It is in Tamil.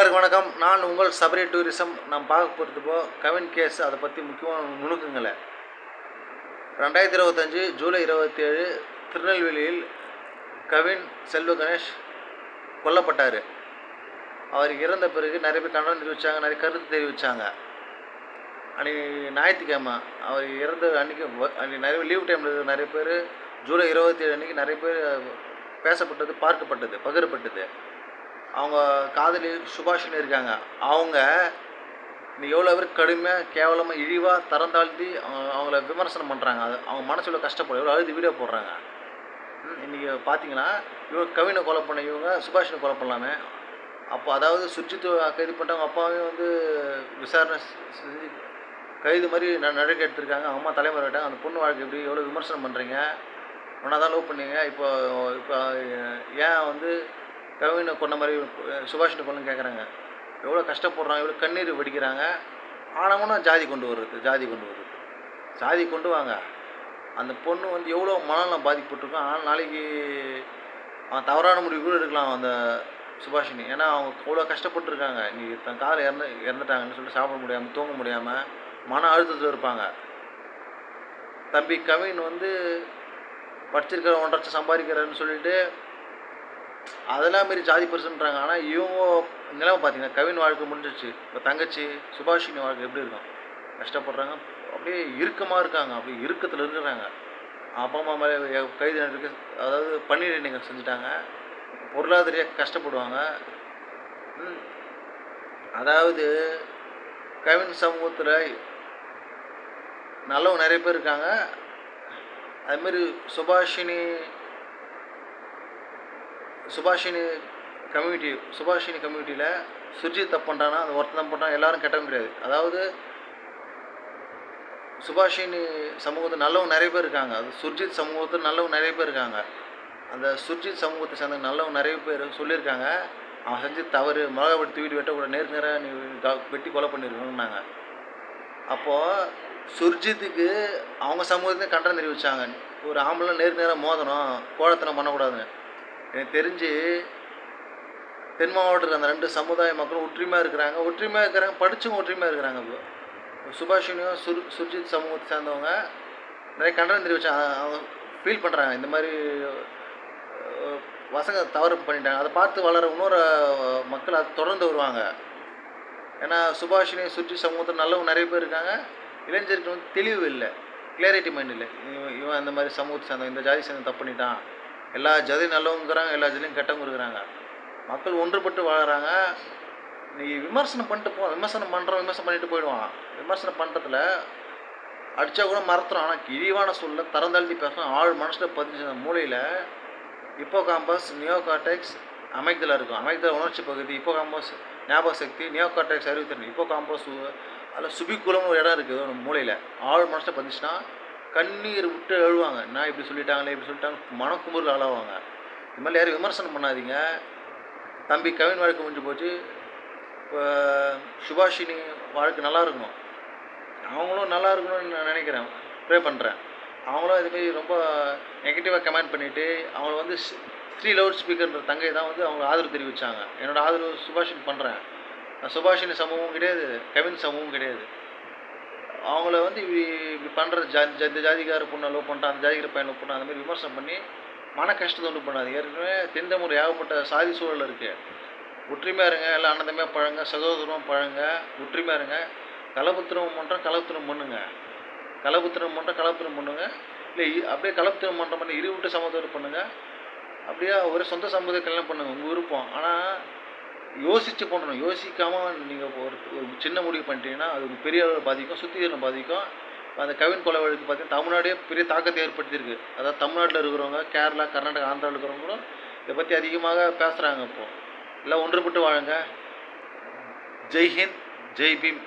வணக்கம். நான் உங்கள் சபரி டூரிசம். நான் பார்க்க போகிறதுப்போ கவின் கேஸ். அதை பற்றி முக்கியமான நுணுக்கங்களை. ரெண்டாயிரத்தி இருபத்தஞ்சி ஜூலை இருபத்தி ஏழு திருநெல்வேலியில் கவின் செல்வ கணேஷ் கொல்லப்பட்டார். அவர் இறந்த பிறகு நிறைய பேர் கண்டனம் தெரிவித்தாங்க நிறைய கருத்து தெரிவித்தாங்க அன்றைக்கி ஞாயிற்றுக்கிழமை அவர் இறந்த அன்றைக்கி அன்றைக்கி நிறைய லீவ் டைமில் நிறைய பேர் ஜூலை இருபத்தி ஏழு அன்றைக்கி நிறைய பேர் பேசப்பட்டது பார்க்கப்பட்டது பகிரப்பட்டது. அவங்க காதலி சுபாஷினி இருக்காங்க. அவங்க நீ எவ்வளோ பேர் கடுமையாக கேவலமாக இழிவாக தரம் தாழ்த்தி அவங்க அவங்கள விமர்சனம் பண்ணுறாங்க அது அவங்க மனசுல கஷ்டப்படும். எவ்வளோ அழுது வீடியோ போடுறாங்க. ம், இன்னைக்கு பார்த்தீங்கன்னா இவங்க கவினை கொலை பண்ண இவங்க சுபாஷினி கொலை பண்ணலாமே. அப்போ அதாவது சுர்ஜித் கைது பண்ணிட்டாங்க அப்பாவையும் வந்து விசாரணை செஞ்சு கைது மாதிரி ந நடக்க எடுத்திருக்காங்க. அம்மா தலைமுறைட்டாங்க அந்த பொண்ணு வாழ்க்கை எப்படி எவ்வளோ விமர்சனம் பண்ணுறீங்க ஒன்றா தான் லவ் பண்ணீங்க. இப்போ இப்போ ஏன் வந்து கவினை கொண்ட மாதிரி சுபாஷினை கொண்டு கேட்குறாங்க எவ்வளோ கஷ்டப்படுறாங்க எவ்வளோ கண்ணீர் வெடிக்கிறாங்க. ஆனவனும் ஜாதி கொண்டு வர்றது ஜாதி கொண்டு வர்றது. ஜாதி கொண்டு வாங்க. அந்த பொண்ணு வந்து எவ்வளோ மனநலம் பாதிக்கப்பட்டிருக்கோம் ஆனால் நாளைக்கு அவன் தவறான முடிவு கூட எடுக்கலாம் அந்த சுபாஷினி. ஏன்னா அவங்க அவ்வளோ கஷ்டப்பட்டுருக்காங்க. நீ தன் காலை இறந்து இறந்துட்டாங்கன்னு சொல்லிட்டு சாப்பிட முடியாமல் தூங்க முடியாமல் மன அழுத்தத்தில் இருப்பாங்க. தம்பி கவின் வந்து படிச்சிருக்கிற ஒன்றரை லட்சம் சம்பாதிக்கிறாருன்னு சொல்லிட்டு அதெல்லாம் மாரி ஜாதி பெருசுன்றாங்க. ஆனால் இவங்க நிலைமை பார்த்தீங்கன்னா கவின் வாழ்க்கை முடிஞ்சிச்சு இப்போ தங்கச்சி சுபாஷினி வாழ்க்கை எப்படி இருக்கும்? கஷ்டப்படுறாங்க. அப்படியே இறுக்கமாக இருக்காங்க. அப்படியே இறுக்கத்தில் இருக்கிறாங்க. அப்பா அம்மா மேலே கைது நடக்க அதாவது பன்னீர் நீங்கள் செஞ்சுட்டாங்க. பொருளாதாரியாக கஷ்டப்படுவாங்க. அதாவது கவின் சமூகத்தில் நல்லவங்க நிறைய பேர் இருக்காங்க. அதுமாரி சுபாஷினி சுபாஷினி கம்யூனிட்டி சுபாஷினி கம்யூனிட்டியில் சுர்ஜித் தப்பு பண்ணுறான்னா அந்த ஒருத்தன் தான் பண்ணுறான் எல்லாரும் கெட்டவங்க கிடையாது. அதாவது சுபாஷினி சமூகத்தில் நல்லவங்க நிறைய பேர் இருக்காங்க. அது சுர்ஜித் சமூகத்தில் நல்லவங்க நிறைய பேர் இருக்காங்க. அந்த சுர்ஜித் சமூகத்தை சேர்ந்த நல்லவங்க நிறைய பேர் சொல்லியிருக்காங்க. அவன் செஞ்சு தவறு மிளகா வெட்டி தூக்கிட்டு வெட்டக்கூடாது நேருக்கு நேராக நீ வெட்டி கொலை பண்ணியிருக்கணுன்னாங்க அப்போது சுர்ஜித்துக்கு அவங்க சமூகத்தையும் கண்டனம் தெரிவித்தாங்க ஒரு ஆம்பளை நேருக்கு நேராக மோதணும் கோழத்தனம் பண்ணக்கூடாதுன்னு. எனக்கு தெரிஞ்சு தென் மாவட்டத்தில் அந்த ரெண்டு சமுதாய மக்களும் ஒற்றுமையாக இருக்கிறாங்க. ஒற்றுமையாக இருக்கிறாங்க படித்தவங்க ஒற்றுமையாக இருக்கிறாங்க இப்போ. சுபாஷினியும் சுர் சுர்ஜித் சமூகத்தை சேர்ந்தவங்க நிறைய கண்டனம் தெரிவிச்சு அவங்க ஃபீல் பண்ணுறாங்க இந்த மாதிரி பசங்க தவறு பண்ணிட்டாங்க. அதை பார்த்து வளர இன்னொரு மக்கள் அதை தொடர்ந்து வருவாங்க. ஏன்னா சுபாஷினி சுர்ஜித் சமூகத்தில் நல்லவங்க நிறைய பேர் இருக்காங்க. இளைஞருக்கு வந்து தெளிவு இல்லை. கிளியாரிட்டி மைண்ட் இல்லை. இவன் இவன் இந்த மாதிரி சமூகத்தை சேர்ந்தவன் இந்த ஜாதி சேர்ந்து தப்பு பண்ணிட்டான். எல்லா ஜாதியும் நல்லவங்கிறாங்க எல்லா ஜாதியும் கெட்டவங்க இருக்கிறாங்க. மக்கள் ஒன்றுபட்டு வாழறாங்க. நீ விமர்சனம் பண்ணிட்டு போ விமர்சனம் பண்ணுறோம் விமர்சனம் பண்ணிட்டு போயிடுவான். விமர்சனம் பண்ணுறதுல அடித்தா கூட மறத்துறோம் ஆனால் இழிவான சொல்ல தரந்தாழ்த்தி பேசணும் ஆள் மனசில் பதிஞ்ச அந்த மூளையில் இப்போ காம்பஸ் நியோகாட்டெக்ஸ் அமைதலாக இருக்கும். அமைக்தல உணர்ச்சி பகுதி இப்போ காம்பஸ் ஞாபக சக்தி நியோகாட்டெக்ஸ் அறிவுத்திறன் இப்போ காம்பஸ் அதில் சுபிக்குலம்னு ஒரு இடம் இருக்குது ஒரு மூளையில் ஆள் மனசில் பதிச்சுன்னா கண்ணீர் விட்டு எழுவாங்க. நான் இப்படி சொல்லிட்டாங்களே? இப்படி சொல்லிட்டாங்க. மனக்குமுறில் அழுவாங்க இது மாதிரி யாரும் விமர்சனம் பண்ணாதீங்க. தம்பி கவின் வாழ்க்கை முடிஞ்சு போச்சு. இப்போ சுபாஷினி வாழ்க்கை நல்லா இருக்கணும். அவங்களும் நல்லா இருக்கணும்னு நான் நினைக்கிறேன். ப்ரே பண்ணுறேன் அவங்களும் இதுமாரி ரொம்ப நெகட்டிவாக கமெண்ட் பண்ணிவிட்டு அவங்கள வந்து ஸ்- ஸ்ரீ லவுட் ஸ்பீக்கர்ன்ற தங்கை தான் வந்து அவங்க ஆதரவு தெரிவித்தாங்க என்னோடய ஆதரவு சுபாஷினி பண்ணுறேன் சுபாஷினி சமூகம் கிடையாது. கவின் சமூகம் கிடையாது. அவங்கள வந்து இப்படி இப்படி பண்ணுற ஜா- இந்த ஜாதிக்கார பொண்ணை லவ் பண்ணுறான் அந்த ஜாதிக்கார பையன் லவ் பண்ணுறான் அந்த மாதிரி விமர்சனம் பண்ணி மன கஷ்டத்தை ஒன்று பண்ணாது. ஏற்கனவே தென்தமுறை ஏகப்பட்ட சாதி சூழல் இருக்குது ஒற்றுமையாக இருங்க எல்லாம் அன்னதமையாக பழங்க சகோதரம் பழங்க ஒற்றுமையாக இருங்க. கலபுத்திரம் பண்ணுறோம் கலபுத்திரம் பண்ணுங்க. கலபுத்திரம் பண்ணுறோம் கலபுத்திரம் பண்ணுங்க. இல்லை இ- அப்படியே கலபுத்திரம் பண்ணுற மாதிரி இருவிட்டு சமத்துவம் பண்ணுங்கள் அப்படியே ஒரு சொந்த சமூகத்தை கல்யாணம் பண்ணுங்கள் உங்கள் விருப்பம். ஆனால் யோசித்து பண்ணணும். யோசிக்காமல் நீங்கள் ஒரு ஒரு சின்ன முடிவு பண்ணிட்டீங்கன்னா அது ஒரு பெரிய அளவில் பாதிக்கும் சுத்திகரணம் பாதிக்கும். அந்த கவின் கொலை வழக்கு பார்த்தீங்கன்னா தமிழ்நாடே பெரிய தாக்கத்தை ஏற்படுத்தியிருக்கு. அதாவது தமிழ்நாட்டில் இருக்கிறவங்க கேரளா கர்நாடகா ஆந்திராவில் இருக்கிறவங்களும் இதை பற்றி அதிகமாக பேசுகிறாங்க இப்போது எல்லாம் ஒன்றுபட்டு வாழுங்க. ஜெய்ஹிந்த் ஜெய் பீம்.